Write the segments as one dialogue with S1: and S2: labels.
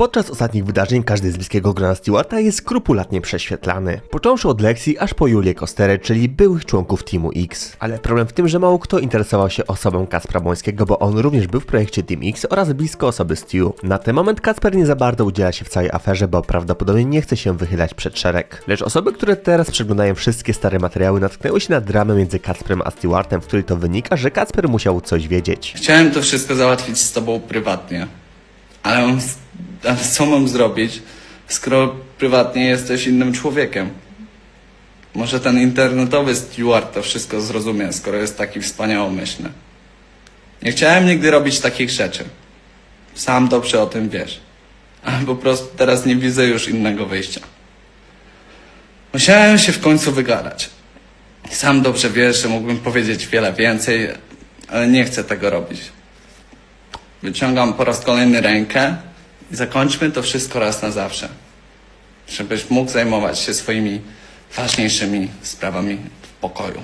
S1: Podczas ostatnich wydarzeń każdy z bliskiego grona Stewarta jest skrupulatnie prześwietlany. Począwszy od Lexi aż po Julię Kosterę, czyli byłych członków Teamu X. Ale problem w tym, że mało kto interesował się osobą Kacpra Błońskiego, bo on również był w projekcie Team X oraz blisko osoby Stu. Na ten moment Kacper nie za bardzo udziela się w całej aferze, bo prawdopodobnie nie chce się wychylać przed szereg. Lecz osoby, które teraz przeglądają wszystkie stare materiały, natknęły się na dramę między Kacprem a Stewartem, w której to wynika, że Kacper musiał coś wiedzieć.
S2: Chciałem to wszystko załatwić z tobą prywatnie. Ale, ale co mam zrobić, skoro prywatnie jesteś innym człowiekiem? Może ten internetowy steward to wszystko zrozumie, skoro jest taki wspaniałomyślny. Nie chciałem nigdy robić takich rzeczy. Sam dobrze o tym wiesz. Ale po prostu teraz nie widzę już innego wyjścia. Musiałem się w końcu wygadać. Sam dobrze wiesz, że mógłbym powiedzieć wiele więcej, ale nie chcę tego robić. Wyciągam po raz kolejny rękę i zakończmy to wszystko raz na zawsze. Żebyś mógł zajmować się swoimi ważniejszymi sprawami w pokoju.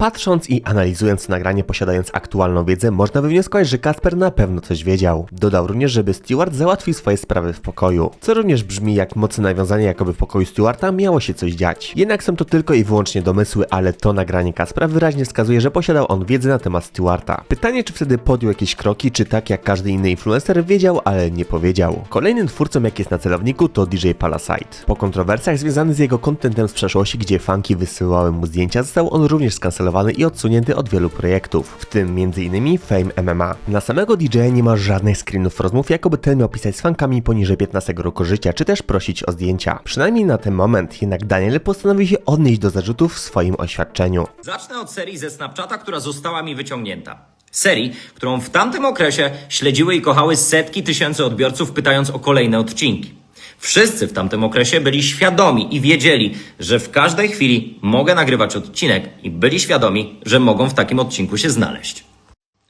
S1: Patrząc i analizując nagranie, posiadając aktualną wiedzę, można wywnioskować, że Kasper na pewno coś wiedział. Dodał również, żeby Stewart załatwił swoje sprawy w pokoju, co również brzmi jak mocne nawiązanie, jakoby w pokoju Stewarta miało się coś dziać. Jednak są to tylko i wyłącznie domysły, ale to nagranie Kaspra wyraźnie wskazuje, że posiadał on wiedzę na temat Stewarta. Pytanie, czy wtedy podjął jakieś kroki, czy tak jak każdy inny influencer wiedział, ale nie powiedział. Kolejnym twórcą, jak jest na celowniku, to DJ Palasite. Po kontrowersjach związanych z jego kontentem z przeszłości, gdzie fanki wysyłały mu zdjęcia, został on również skancelowany i odsunięty od wielu projektów, w tym m.in. Fame MMA. Na samego DJ nie ma żadnych screenów rozmów, jakoby ten miał pisać z fankami poniżej 15 roku życia, czy też prosić o zdjęcia. Przynajmniej na ten moment, jednak Daniel postanowił się odnieść do zarzutów w swoim oświadczeniu.
S3: Zacznę od serii ze Snapchata, która została mi wyciągnięta. Serii, którą w tamtym okresie śledziły i kochały setki tysięcy odbiorców, pytając o kolejne odcinki. Wszyscy w tamtym okresie byli świadomi i wiedzieli, że w każdej chwili mogę nagrywać odcinek i byli świadomi, że mogą w takim odcinku się znaleźć.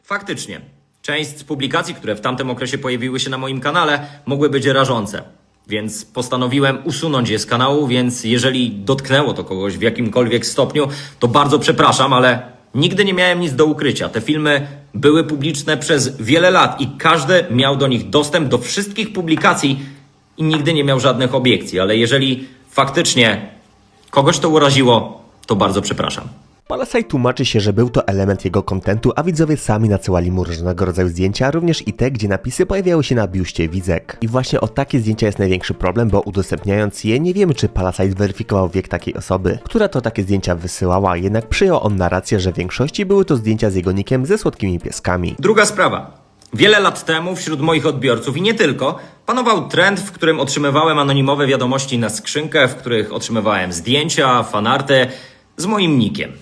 S3: Faktycznie, część z publikacji, które w tamtym okresie pojawiły się na moim kanale, mogły być rażące. Więc postanowiłem usunąć je z kanału, więc jeżeli dotknęło to kogoś w jakimkolwiek stopniu, to bardzo przepraszam, ale nigdy nie miałem nic do ukrycia. Te filmy były publiczne przez wiele lat i każdy miał do nich dostęp do wszystkich publikacji i nigdy nie miał żadnych obiekcji. Ale jeżeli faktycznie kogoś to uraziło, to bardzo przepraszam.
S1: Palasaj tłumaczy się, że był to element jego kontentu, a widzowie sami nasyłali mu różnego rodzaju zdjęcia, również i te, gdzie napisy pojawiały się na biuście widzek. I właśnie o takie zdjęcia jest największy problem, bo udostępniając je, nie wiemy czy Palasite zweryfikował wiek takiej osoby, która to takie zdjęcia wysyłała, jednak przyjął on narrację, że w większości były to zdjęcia z jego nikiem ze słodkimi pieskami.
S3: Druga sprawa. Wiele lat temu wśród moich odbiorców i nie tylko panował trend, w którym otrzymywałem anonimowe wiadomości na skrzynkę, w których otrzymywałem zdjęcia, fanarty z moim nikiem.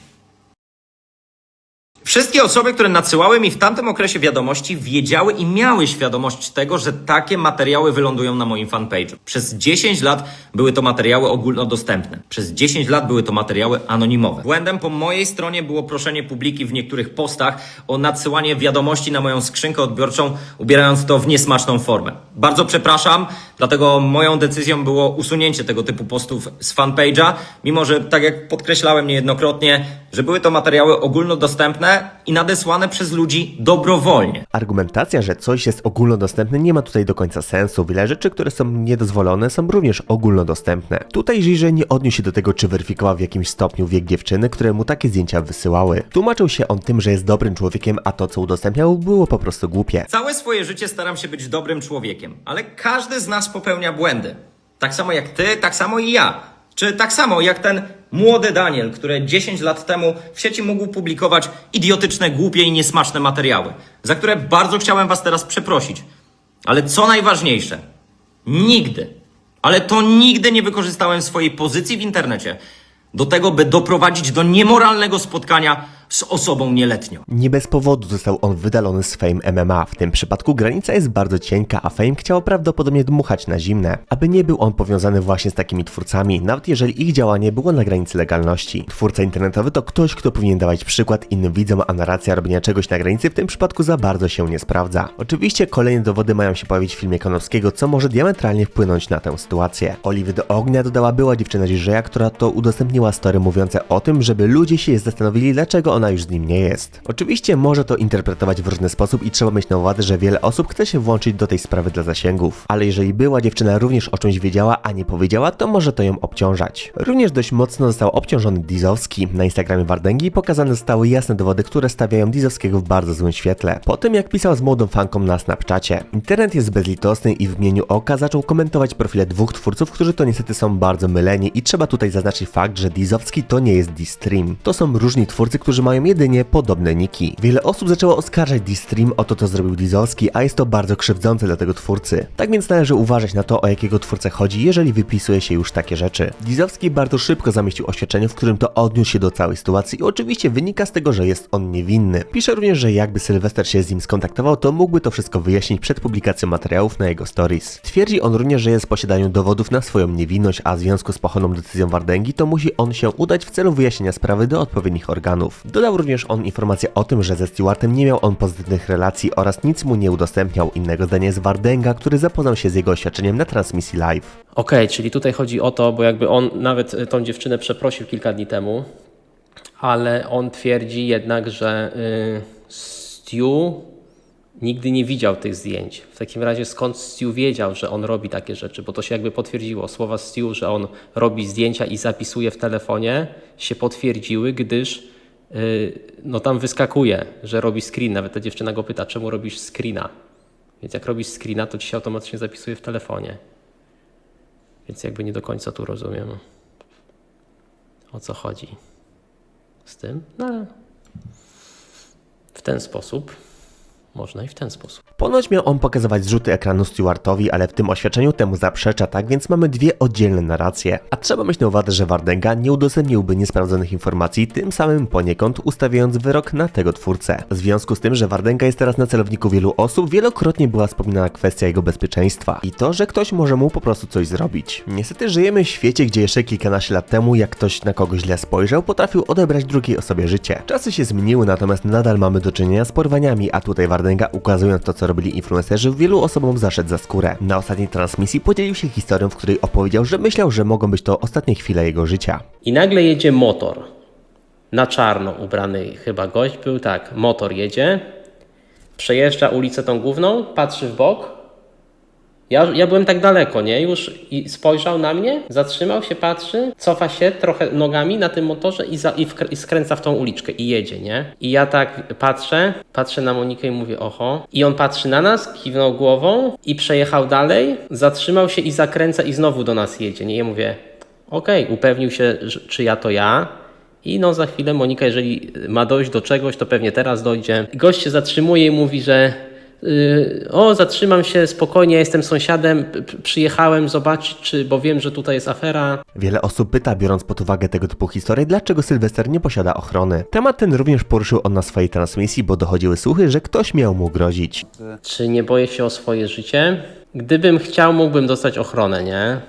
S3: Wszystkie osoby, które nadsyłały mi w tamtym okresie wiadomości, wiedziały i miały świadomość tego, że takie materiały wylądują na moim fanpage'u. Przez 10 lat były to materiały ogólnodostępne. Przez 10 lat były to materiały anonimowe. Błędem po mojej stronie było proszenie publiki w niektórych postach o nadsyłanie wiadomości na moją skrzynkę odbiorczą, ubierając to w niesmaczną formę. Bardzo przepraszam, dlatego moją decyzją było usunięcie tego typu postów z fanpage'a, mimo że, tak jak podkreślałem niejednokrotnie, że były to materiały ogólnodostępne i nadesłane przez ludzi dobrowolnie.
S1: Argumentacja, że coś jest ogólnodostępne nie ma tutaj do końca sensu. Wiele rzeczy, które są niedozwolone są również ogólnodostępne. Tutaj Żyże nie odniósł się do tego, czy weryfikował w jakimś stopniu wiek dziewczyny, które mu takie zdjęcia wysyłały. Tłumaczył się on tym, że jest dobrym człowiekiem, a to co udostępniał było po prostu głupie.
S3: Całe swoje życie staram się być dobrym człowiekiem, ale każdy z nas popełnia błędy. Tak samo jak ty, tak samo i ja. Czy tak samo jak ten młody Daniel, który 10 lat temu w sieci mógł publikować idiotyczne, głupie i niesmaczne materiały, za które bardzo chciałem was teraz przeprosić. Ale co najważniejsze, nigdy, ale to nigdy nie wykorzystałem swojej pozycji w internecie do tego, by doprowadzić do niemoralnego spotkania z osobą nieletnią.
S1: Nie bez powodu został on wydalony z Fame MMA. W tym przypadku granica jest bardzo cienka, a Fame chciał prawdopodobnie dmuchać na zimne, aby nie był on powiązany właśnie z takimi twórcami, nawet jeżeli ich działanie było na granicy legalności. Twórca internetowy to ktoś, kto powinien dawać przykład innym widzom, a narracja robienia czegoś na granicy w tym przypadku za bardzo się nie sprawdza. Oczywiście kolejne dowody mają się pojawić w filmie Konowskiego, co może diametralnie wpłynąć na tę sytuację. Oliwy do ognia dodała była dziewczyna Dziżeja, która to udostępniła story mówiące o tym, żeby ludzie się zastanowili, dlaczego on ona już z nim nie jest. Oczywiście może to interpretować w różny sposób i trzeba mieć na uwadze, że wiele osób chce się włączyć do tej sprawy dla zasięgów. Ale jeżeli była dziewczyna również o czymś wiedziała, a nie powiedziała, to może to ją obciążać. Również dość mocno został obciążony Dizowski. Na Instagramie Wardęgi pokazane zostały jasne dowody, które stawiają Dizowskiego w bardzo złym świetle. Po tym jak pisał z młodą fanką na Snapchacie. Internet jest bezlitosny i w imieniu oka zaczął komentować profile dwóch twórców, którzy to niestety są bardzo myleni i trzeba tutaj zaznaczyć fakt, że Dizowski to nie jest D-Stream. To są różni twórcy, którzy mają jedynie podobne niki. Wiele osób zaczęło oskarżać D-Stream o to, co zrobił Dizowski, a jest to bardzo krzywdzące dla tego twórcy. Tak więc należy uważać na to, o jakiego twórcę chodzi, jeżeli wypisuje się już takie rzeczy. Dizowski bardzo szybko zamieścił oświadczenie, w którym to odniósł się do całej sytuacji i oczywiście wynika z tego, że jest on niewinny. Pisze również, że jakby Sylwester się z nim skontaktował, to mógłby to wszystko wyjaśnić przed publikacją materiałów na jego stories. Twierdzi on również, że jest w posiadaniu dowodów na swoją niewinność, a w związku z pochopną decyzją Wardęgi, to musi on się udać w celu wyjaśnienia sprawy do odpowiednich organów. Dodał również on informację o tym, że ze Stewartem nie miał on pozytywnych relacji oraz nic mu nie udostępniał. Innego zdania jest Wardęga, który zapoznał się z jego oświadczeniem na transmisji live.
S4: Okej, czyli tutaj chodzi o to, bo jakby on nawet y, tą dziewczynę przeprosił kilka dni temu, ale on twierdzi jednak, że y, Stu nigdy nie widział tych zdjęć. W takim razie skąd Stu wiedział, że on robi takie rzeczy? Bo to się jakby potwierdziło. Słowa Stu, że on robi zdjęcia i zapisuje w telefonie, się potwierdziły, gdyż no tam wyskakuje, że robi screen. Nawet ta dziewczyna go pyta, czemu robisz screena? Więc jak robisz screena, to ci się automatycznie zapisuje w telefonie. Więc jakby nie do końca tu rozumiem o co chodzi z tym. No, w ten sposób można i w ten sposób.
S1: Ponoć miał on pokazywać zrzuty ekranu Stewartowi, ale w tym oświadczeniu temu zaprzecza, tak więc mamy dwie oddzielne narracje. A trzeba mieć na uwadze, że Wardęga nie udostępniłby niesprawdzonych informacji, tym samym poniekąd ustawiając wyrok na tego twórcę. W związku z tym, że Wardęga jest teraz na celowniku wielu osób, wielokrotnie była wspominana kwestia jego bezpieczeństwa i to, że ktoś może mu po prostu coś zrobić. Niestety żyjemy w świecie, gdzie jeszcze kilkanaście lat temu, jak ktoś na kogoś źle spojrzał, potrafił odebrać drugiej osobie życie. Czasy się zmieniły, natomiast nadal mamy do czynienia z porwaniami, a tutaj Wardęga, ukazując to, co robili influencerzy, wielu osobom zaszedł za skórę. Na ostatniej transmisji podzielił się historią, w której opowiedział, że myślał, że mogą być to ostatnie chwile jego życia.
S4: I nagle jedzie motor. Na czarno ubrany chyba gość był, tak, motor jedzie, przejeżdża ulicę tą główną, patrzy w bok. Ja, ja byłem tak daleko, nie? Już i spojrzał na mnie, zatrzymał się, patrzy, cofa się trochę nogami na tym motorze i, za, i, wkr- i skręca w tą uliczkę i jedzie, nie? I ja tak patrzę, patrzę na Monikę i mówię, oho. I on patrzy na nas, kiwnął głową i przejechał dalej, zatrzymał się i zakręca i znowu do nas jedzie, nie? I ja mówię, Okej, upewnił się, czy ja to ja. I no za chwilę Monika, jeżeli ma dojść do czegoś, to pewnie teraz dojdzie. Gość się zatrzymuje i mówi, że o, zatrzymam się spokojnie, jestem sąsiadem, przyjechałem zobaczyć, czy, bo wiem, że tutaj jest afera.
S1: Wiele osób pyta, biorąc pod uwagę tego typu historie, dlaczego Sylwester nie posiada ochrony. Temat ten również poruszył on na swojej transmisji, bo dochodziły słuchy, że ktoś miał mu grozić.
S4: Czy nie boję się o swoje życie? Gdybym chciał, mógłbym dostać ochronę, nie?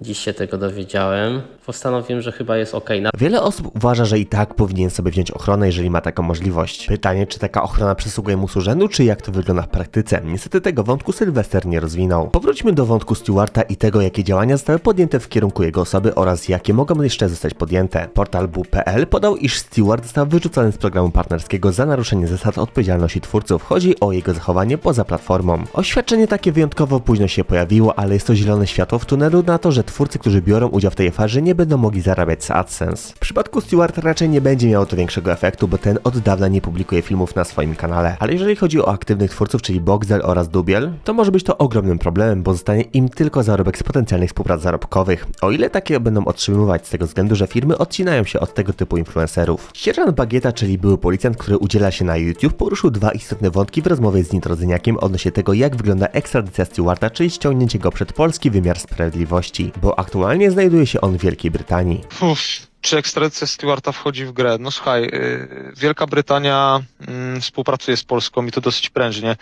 S4: Dziś się tego dowiedziałem. Postanowiłem, że chyba jest ok. Na
S1: Wiele osób uważa, że i tak powinien sobie wziąć ochronę, jeżeli ma taką możliwość. Pytanie, czy taka ochrona przysługuje mu z urzędu, czy jak to wygląda w praktyce. Niestety tego wątku Sylwester nie rozwinął. Powróćmy do wątku Stewarta i tego, jakie działania zostały podjęte w kierunku jego osoby oraz jakie mogą jeszcze zostać podjęte. Portal bu.pl podał, iż Stewart został wyrzucony z programu partnerskiego za naruszenie zasad odpowiedzialności twórców. Chodzi o jego zachowanie poza platformą. Oświadczenie takie wyjątkowo późno się pojawiło, ale jest to zielone światło w tunelu na to, że twórcy, którzy biorą udział w tej aferze, nie będą mogli zarabiać z AdSense. W przypadku Stewart raczej nie będzie miało to większego efektu, bo ten od dawna nie publikuje filmów na swoim kanale. Ale jeżeli chodzi o aktywnych twórców, czyli Boxel oraz Dubiel, to może być to ogromnym problemem, bo zostanie im tylko zarobek z potencjalnych współprac zarobkowych. O ile takie będą otrzymywać z tego względu, że firmy odcinają się od tego typu influencerów. Sierżant Bagieta, czyli były policjant, który udziela się na YouTube, poruszył dwa istotne wątki w rozmowie z Nitrodzyniakiem odnośnie tego, jak wygląda ekstradycja Stewarta, czyli ściągnięcie go przed polski wymiar sprawiedliwości, bo aktualnie znajduje się on w Wielkiej Brytanii.
S5: Uff, czy ekstradycja Stewarta wchodzi w grę? No słuchaj, yy, Wielka Brytania mm, współpracuje z Polską i to dosyć prężnie.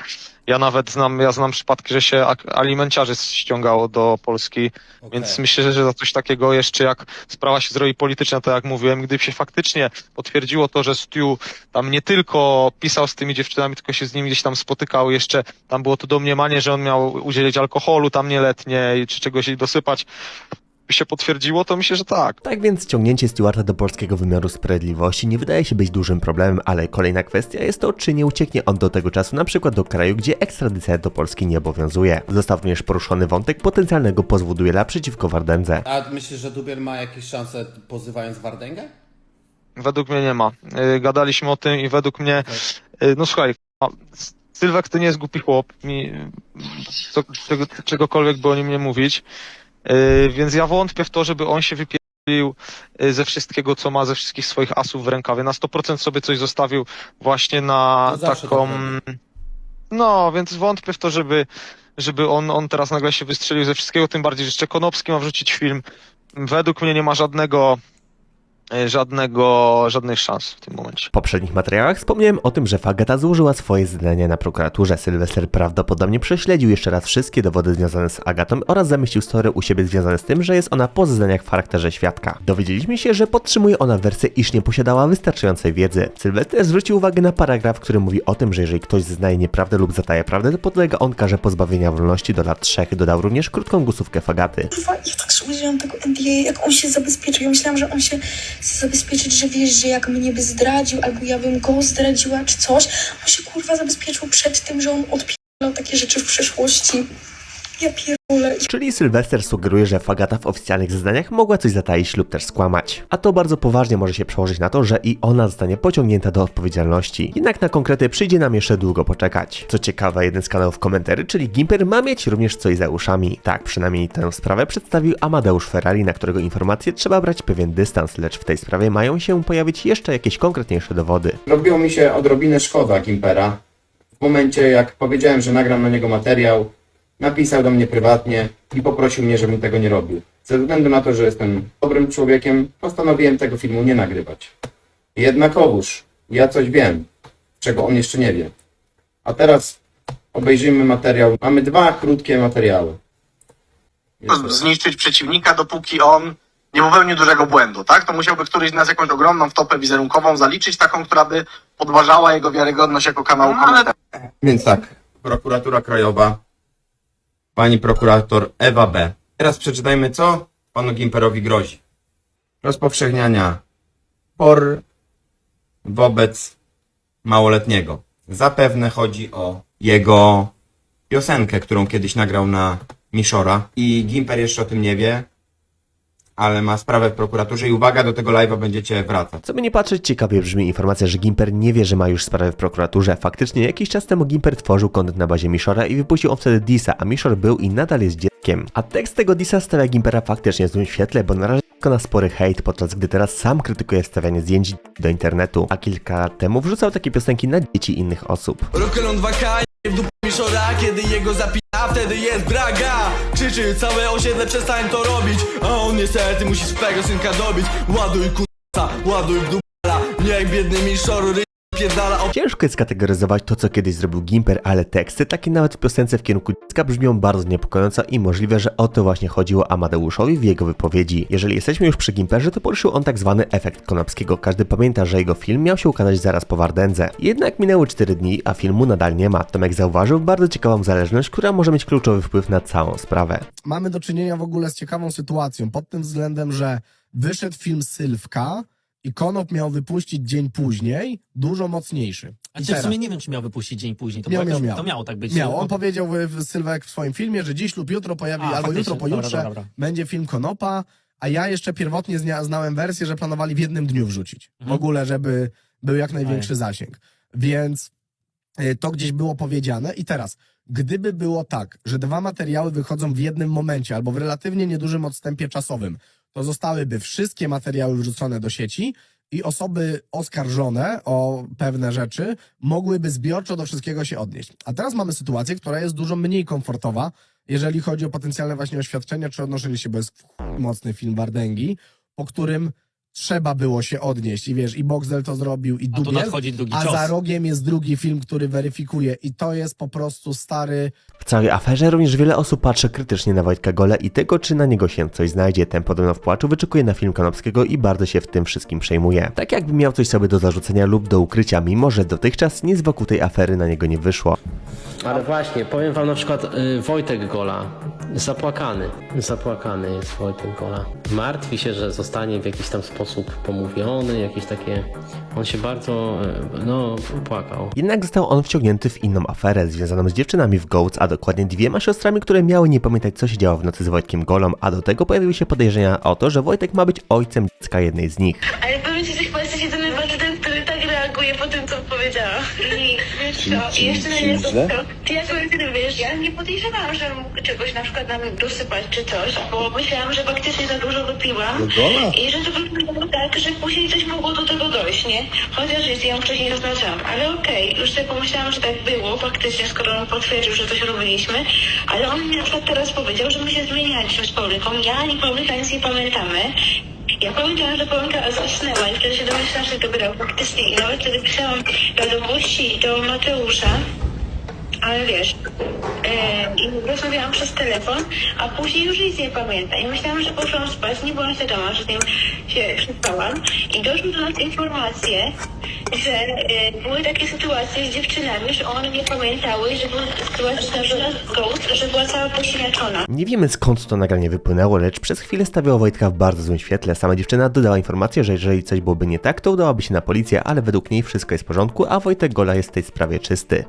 S5: Ja nawet znam, ja znam przypadki, że się alimenciarzy ściągało do Polski, więc myślę, że za coś takiego jeszcze jak sprawa się zrobi polityczna, to jak mówiłem, gdyby się faktycznie potwierdziło to, że Stu tam nie tylko pisał z tymi dziewczynami, tylko się z nimi gdzieś tam spotykał, jeszcze tam było to domniemanie, że on miał udzielić alkoholu tam nieletniej, czy czegoś jej dosypać, by się potwierdziło, to myślę, że tak.
S1: Tak więc ciągnięcie Stewarta do polskiego wymiaru sprawiedliwości nie wydaje się być dużym problemem, ale kolejna kwestia jest to, czy nie ucieknie on do tego czasu na przykład do kraju, gdzie ekstradycja do Polski nie obowiązuje. Został również poruszony wątek potencjalnego pozwu duela przeciwko Wardędze.
S6: A myślisz, że Dubiel ma jakieś szanse pozywając Wardęgę?
S5: Według mnie nie ma. Y, Gadaliśmy o tym i według mnie, y, no słuchaj, a, Sylwek to nie jest głupi chłop, mi, co, czego, czegokolwiek by o nim nie mówić, więc ja wątpię w to, żeby on się wypierdolił y, ze wszystkiego, co ma, ze wszystkich swoich asów w rękawie. Na 100% sobie coś zostawił właśnie na
S6: No
S5: taką...
S6: tak robi.
S5: No, więc wątpię w to, żeby, żeby on, on teraz nagle się wystrzelił ze wszystkiego, tym bardziej, że jeszcze Konopski ma wrzucić film. Według mnie nie ma żadnego, żadnego, żadnych szans w tym momencie.
S1: W poprzednich materiałach wspomniałem o tym, że Fagata złożyła swoje zeznania na prokuraturze. Sylwester prawdopodobnie prześledził jeszcze raz wszystkie dowody związane z Agatą oraz zamieścił story u siebie związane z tym, że jest ona po zeznaniach w charakterze świadka. Dowiedzieliśmy się, że podtrzymuje ona wersję, iż nie posiadała wystarczającej wiedzy. Sylwester zwrócił uwagę na paragraf, który mówi o tym, że jeżeli ktoś zeznaje nieprawdę lub zataje prawdę, to podlega on karze pozbawienia wolności do lat 3. Dodał również krótką głosówkę Fagaty.
S7: Kurwa, ja tak się użyłam tego NDA, jak on się zabezpieczył. Ja myślałam, że on się zabezpieczyć, że wiesz, że jak mnie by zdradził, albo ja bym go zdradziła, czy coś. On się kurwa zabezpieczył przed tym, że on odpierał takie rzeczy w przeszłości. Ja pierdolę.
S1: Czyli Sylwester sugeruje, że Fagata w oficjalnych zeznaniach mogła coś zataić lub też skłamać. A to bardzo poważnie może się przełożyć na to, że i ona zostanie pociągnięta do odpowiedzialności. Jednak na konkrety przyjdzie nam jeszcze długo poczekać. Co ciekawe, jeden z kanałów komentarzy, czyli Gimper, ma mieć również coś za uszami. Tak, przynajmniej tę sprawę przedstawił Amadeusz Ferrari, na którego informacje trzeba brać pewien dystans, lecz w tej sprawie mają się pojawić jeszcze jakieś konkretniejsze dowody.
S8: Robiło mi się odrobinę szkoda Gimpera. W momencie, jak powiedziałem, że nagram na niego materiał, napisał do mnie prywatnie i poprosił mnie, żebym tego nie robił. Ze względu na to, że jestem dobrym człowiekiem, postanowiłem tego filmu nie nagrywać. Jednakowoż, ja coś wiem, czego on jeszcze nie wie. A teraz obejrzyjmy materiał. Mamy dwa krótkie materiały.
S9: zniszczyć przeciwnika, dopóki on nie popełnił dużego błędu, tak? To musiałby któryś z nas jakąś ogromną wtopę wizerunkową zaliczyć, taką, która by podważała jego wiarygodność jako kanału komentarzy.
S8: Więc tak, prokuratura krajowa, pani prokurator Ewa B. Teraz przeczytajmy, co panu Gimperowi grozi. Rozpowszechniania por wobec małoletniego. Zapewne chodzi o jego piosenkę, którą kiedyś nagrał na Mishora i Gimper jeszcze o tym nie wie, ale ma sprawę w prokuraturze i uwaga, do tego live'a będziecie wracać.
S1: Co by nie patrzeć, ciekawie brzmi informacja, że Gimper nie wie, że ma już sprawę w prokuraturze. Faktycznie jakiś czas temu Gimper tworzył kontent na bazie Mishora i wypuścił on wtedy Disa, a Mishor był i nadal jest dzieckiem. A tekst tego Disa stawia Gimpera faktycznie w złym świetle, bo naraża go na spory hejt, podczas gdy teraz sam krytykuje stawianie zdjęć do internetu, a kilka lat temu wrzucał takie piosenki na dzieci innych osób.
S10: Rokelon 2K w dupie Miszora Kiedy jego zapina, wtedy jest draga. Krzyczy całe osiedle, przestań to robić. A on niestety musi swego synka dobić. Ładuj kurwa, ładuj w dupala Niech biedny Miszor ry...
S1: Ciężko jest skategoryzować to, co kiedyś zrobił Gimper, ale teksty, takie nawet w piosence w kierunku dziecka, brzmią bardzo niepokojąco i możliwe, że o to właśnie chodziło Amadeuszowi w jego wypowiedzi. Jeżeli jesteśmy już przy Gimperze, to poruszył on tak zwany efekt Konopskiego. Każdy pamięta, że jego film miał się ukazać zaraz po Wardędze. Jednak minęły 4 dni, a filmu nadal nie ma. Tomek zauważył bardzo ciekawą zależność, która może mieć kluczowy wpływ na całą sprawę.
S11: mamy do czynienia w ogóle z ciekawą sytuacją pod tym względem, że wyszedł film Sylwka i Konop miał wypuścić dzień później, dużo mocniejszy.
S12: A
S11: I
S12: czy w sumie nie wiem, czy miał wypuścić dzień później. To,
S11: Miał,
S12: było
S11: miał, miał.
S12: to miało tak być.
S11: Miał, on powiedział w, w Sylwek w swoim filmie, że dziś lub jutro pojawi,
S12: A,
S11: albo
S12: faktycznie.
S11: jutro,
S12: Dobra,
S11: pojutrze
S12: dobra, dobra.
S11: będzie film Konopa, a ja jeszcze pierwotnie znia, znałem wersję, że planowali w jednym dniu wrzucić. W
S12: Mhm.
S11: ogóle, żeby był jak największy zasięg. Więc y, to gdzieś było powiedziane i teraz, gdyby było tak, że dwa materiały wychodzą w jednym momencie albo w relatywnie niedużym odstępie czasowym, to zostałyby wszystkie materiały wrzucone do sieci i osoby oskarżone o pewne rzeczy mogłyby zbiorczo do wszystkiego się odnieść. A teraz mamy sytuację, która jest dużo mniej komfortowa, jeżeli chodzi o potencjalne właśnie oświadczenia czy odnoszenie się, bo jest mocny film Wardęgi, po którym trzeba było się odnieść i wiesz, i Boxdel to zrobił, i
S12: A tu
S11: Dubiel,
S12: nadchodzi drugi
S11: a
S12: cios.
S11: za rogiem jest drugi film, który weryfikuje i to jest po prostu stary
S1: W całej aferze również wiele osób patrzy krytycznie na Wojtka Gola i tego, czy na niego się coś znajdzie. Ten podobno w płaczu wyczekuje na film Konopskiego i bardzo się w tym wszystkim przejmuje. Tak jakby miał coś sobie do zarzucenia lub do ukrycia, mimo że dotychczas nic wokół tej afery na niego nie wyszło.
S4: Ale właśnie, powiem wam na przykład y, Wojtek Gola. Zapłakany. Zapłakany jest Wojtek Gola. Martwi się, że zostanie w jakiś tam sposób pomówiony, jakieś takie... On się bardzo, y, no, płakał.
S1: Jednak został on wciągnięty w inną aferę związaną z dziewczynami w Goats, a dokładnie dwiema siostrami, które miały nie pamiętać co się działo w nocy z Wojtkiem Golą, a do tego pojawiły się podejrzenia o to, że Wojtek ma być ojcem dziecka jednej z nich.
S7: Ale powiem ci, że chyba jesteś jedyny facet, który tak reaguje po tym, co powiedziała. I wiesz co, jeszcze na jedno to, ty jak ty wiesz, ja nie podejrzewałam, że mógł czegoś na przykład nam dosypać czy coś, bo myślałam, że faktycznie za dużo wypiłam i że to wyglądało tak, że później coś mogło do tego dojść, nie? Chociaż jest, ja ją wcześniej zaznaczałam, ale okej, już sobie pomyślałam, że tak było, faktycznie, skoro on potwierdził, że coś robiliśmy, ale on mi na przykład teraz powiedział, że my się zmienialiśmy z Paulinką, ja ani Paulika nic nie pamiętamy, ja pamiętam, że Paulinka zasnęła i wtedy się domyślałam, że to grał faktycznie. I nawet wtedy pisałam wiadomości do Mateusza, ale wiesz, i rozmawiałam przez telefon, a później już nic nie pamiętam. I myślałam, że poszłam spać, nie byłam świadoma, że z nim się przespałam. I doszły do nas informacje, że e, były takie sytuacje z dziewczynami, że one nie pamiętały, że były sytuacje z Ghost, że była cała posiniaczona.
S1: Nie wiemy skąd to nagranie wypłynęło, lecz przez chwilę stawiało Wojtka w bardzo złym świetle. Sama dziewczyna dodała informację, że jeżeli coś byłoby nie tak, to udałaby się na policję, ale według niej wszystko jest w porządku, a Wojtek Gola jest w tej sprawie czysty.